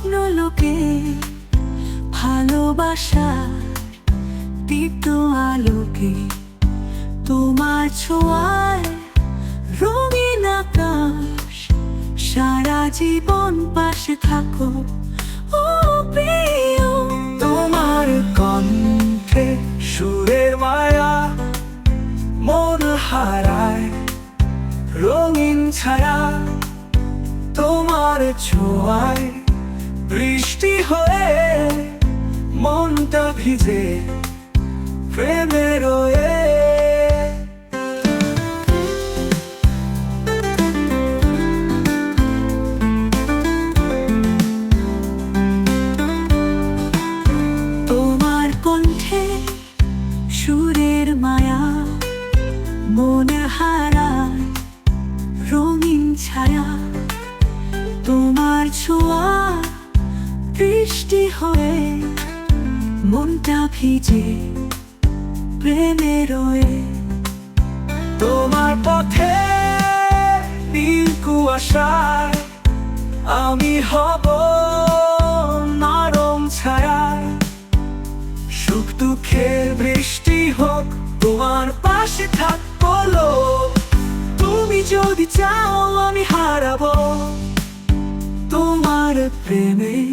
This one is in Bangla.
স্বপ্ন লোকে ভালোবাসা দীপ্ত আলোকে তোমার ছোঁয়ায় রঙিন আকাশ, সারা জীবন পাশে থাকো। ও প্রিয়, তোমার কণ্ঠে সুরের মায়া মন হারায়, রঙিন ছায়া তোমার ছোঁয়ায় বৃষ্টি হয়ে মনটা ভিজে প্রেমে তোমার কণ্ঠে সুরের মায়া মনে হারায় রঙিন ছায়া। বৃষ্টি হয়ে মনটা ভিজে, প্রেমে রয়ে। তোমার পথে কুয়াশায় আমি হব নরম ছায়ায়। সুখ দুঃখের বৃষ্টি হোক, তোমার পাশে থাকব। তুমি যদি চাও, আমি হারাবো। তোমার প্রেমে